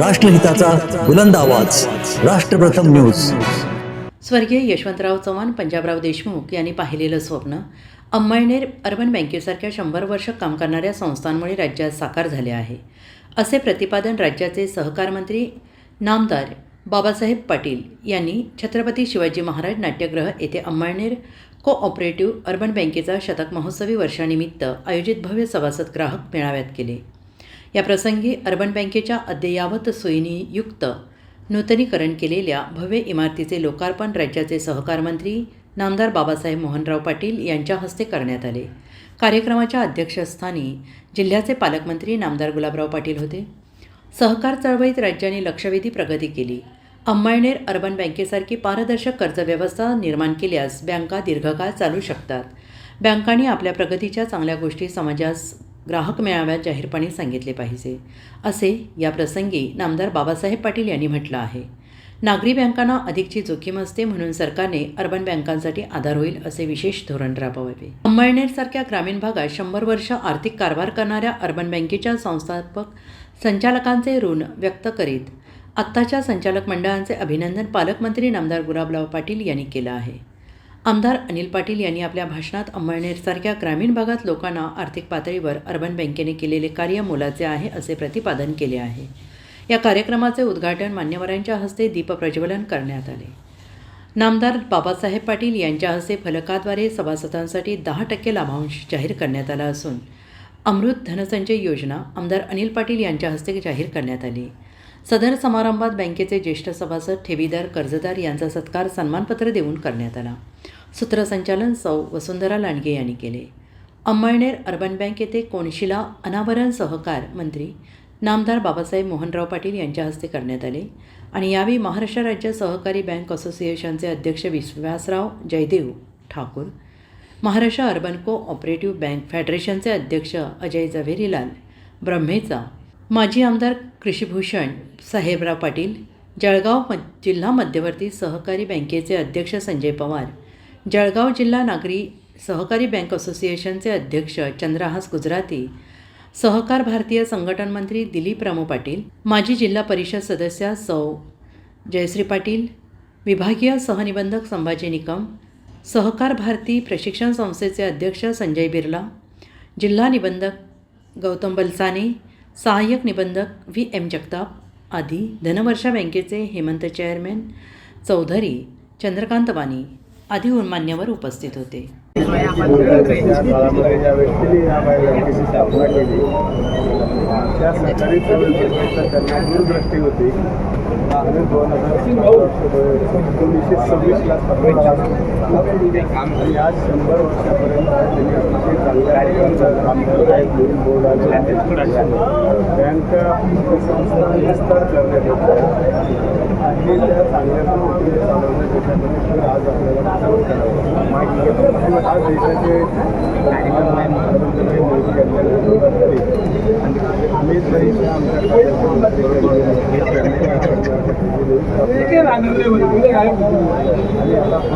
राष्ट्रहिताचा बुलंद आवाज. राष्ट्रप्रथम न्यूज. स्वर्गीय यशवंतराव चव्हाण पंजाबराव देशमुख यांनी पाहिलेलं स्वप्न अंमळनेर अर्बन बँकेसारख्या शंभर वर्ष काम करणाऱ्या संस्थांमुळे राज्यात साकार झाले आहे. असे प्रतिपादन राज्याचे सहकार मंत्री नामदार बाबासाहेब पाटील यांनी छत्रपती शिवाजी महाराज नाट्यगृह येथे अंमळनेर कोऑपरेटिव्ह अर्बन बँकेचा शतक महोत्सवी वर्षानिमित्त आयोजित भव्य सभासद ग्राहक मेळाव्यात केले. याप्रसंगी अर्बन बँकेच्या अद्ययावत सोयीनीयुक्त नूतनीकरण केलेल्या भव्य इमारतीचे लोकार्पण राज्याचे सहकार मंत्री नामदार बाबासाहेब मोहनराव पाटील यांच्या हस्ते करण्यात आले. कार्यक्रमाच्या अध्यक्षस्थानी जिल्ह्याचे पालकमंत्री नामदार गुलाबराव पाटील होते. सहकार चळवळीत राज्याने लक्षवेधी प्रगती केली. अंमळनेर अर्बन बँकेसारखी पारदर्शक कर्जव्यवस्था निर्माण केल्यास बँका दीर्घकाळ चालू शकतात. बँकांनी आपल्या प्रगतीच्या चांगल्या गोष्टी समाजास ग्राहक मेळाव्यात जाहीरपणे सांगितले पाहिजे. असे या प्रसंगी नामदार बाबासाहेब पाटील यांनी म्हटलं आहे. नागरी बँकांना अधिकची जोखीम असते म्हणून सरकारने अर्बन बँकांसाठी आधार होईल असे विशेष धोरण राबवावे. अंमळनेरसारख्या ग्रामीण भागात शंभर वर्ष आर्थिक कारभार करणाऱ्या अर्बन बँकेच्या संस्थापक संचालकांचे ऋण व्यक्त करीत आत्ताच्या संचालक मंडळांचे अभिनंदन पालकमंत्री नामदार गुलाबराव पाटील यांनी केलं आहे. आमदार अनिल पाटील यांनी आपल्या भाषणात अंमळनेरसारख्या ग्रामीण भागात लोकांना आर्थिक पातळीवर अर्बन बँकेने केलेले कार्य मोलाचे आहे असे प्रतिपादन केले आहे. या कार्यक्रमाचे उद्घाटन मान्यवरांच्या हस्ते दीपप्रज्वलन करण्यात आले. नामदार बाबासाहेब पाटील यांच्या हस्ते फलकाद्वारे सभासदांसाठी दहा टक्के लाभांश जाहीर करण्यात आला असून अमृत धनसंचय योजना आमदार अनिल पाटील यांच्या हस्ते जाहीर करण्यात आली. सदर समारंभात बँकेचे ज्येष्ठ सभासद ठेवीदार कर्जदार यांचा सत्कार सन्मानपत्र देऊन करण्यात आला. सूत्रसंचालन सौ वसुंधरा लांडगे यांनी केले. अंमळनेर अर्बन बँक येथे कोनशिला अनावरण सहकार मंत्री नामदार बाबासाहेब मोहनराव पाटील यांच्या हस्ते करण्यात आले आणि यावेळी महाराष्ट्र राज्य सहकारी बँक असोसिएशनचे अध्यक्ष Vishwasrao Jaydev Thakur Maharashtra urban cooperative bank फेडरेशनचे अध्यक्ष अजय झवेरीलाल ब्रह्मेचा माजी आमदार कृषीभूषण साहेबराव पाटील जळगाव म जिल्हा मध्यवर्ती सहकारी बँकेचे अध्यक्ष संजय पवार जळगाव जिल्हा नागरी सहकारी बँक असोसिएशनचे अध्यक्ष चंद्रहास गुजराती सहकार भारतीय संघटन मंत्री दिलीप रामू पाटील माजी जिल्हा परिषद सदस्या सौ. जयश्री पाटील विभागीय सहनिबंधक संभाजी निकम सहकार भारती प्रशिक्षण संस्थेचे अध्यक्ष संजय बिर्ला जिल्हा निबंधक गौतम बलसाने सहाय्यक निबंधक व्ही. एम. जगताप आदी धनवर्षा बँकेचे हेमंत चेअरमॅन चौधरी चंद्रकांत वानी आदी मान्यवर उपस्थित होते. त्या ज्या व्यक्तीने त्या सरकारी त्यांना दूरदृष्टी होती आणि दोन हजार एकोणीसशे सव्वीसला आणि आज शंभर वर्षापर्यंत त्यांनी अतिशय चांगल्या बोर्ड आले बँक संस्था विस्तार करण्यात येत आहे त्या चांगल्या पद्धतीने चालवण्यात आज आपल्याला काम देशाचे पंतप्रधान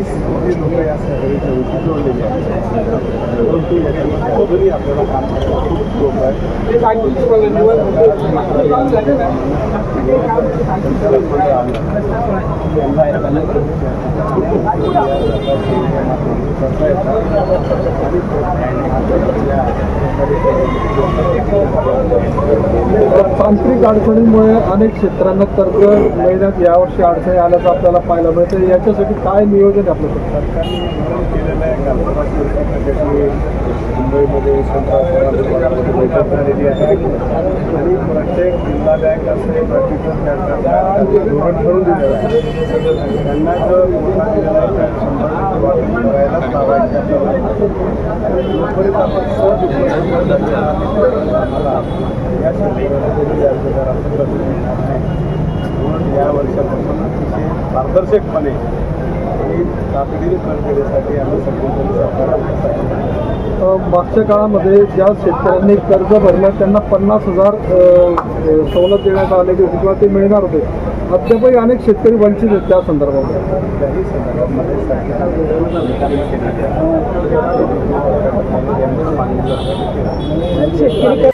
हे कोटी लोक या आहेत परंतु याच्यामध्ये अजूनही आपल्याला काम करायला खूप लोक तांत्रिक अडचणींमुळे अनेक क्षेत्रांना कर्ज मिळण्यात यावर्षी अडचणी आल्याचं आपल्याला पाहायला मिळतं याच्यासाठी काय नियोजन आहे आपलं सरकारने धोरण केलेलं मुंबईमध्ये संत्रामध्ये बैठक झालेली आहे आणि प्रत्येक जिल्हा बँक असेल प्रतिकूल धोरण ठरवून दिलेलं आहे त्यांना जर मोठा दिलेला आहे तर शंभर करायलाच लावायचे आपल्याला आपण सहज आम्हाला या क्षेत्रामध्ये अर्जदार मिळणार नाही म्हणून या वर्षापासून अतिशय पारदर्शकपणे आम्ही सरकारला मागच्या काळामध्ये ज्या शेतकऱ्यांनी कर्ज भरलं त्यांना पन्नास हजार सवलत देण्यात आलेली होती किंवा ते मिळणार होते अद्यापही अनेक शेतकरी वंचित आहेत त्या संदर्भात त्याही संदर्भामध्ये. मागणी.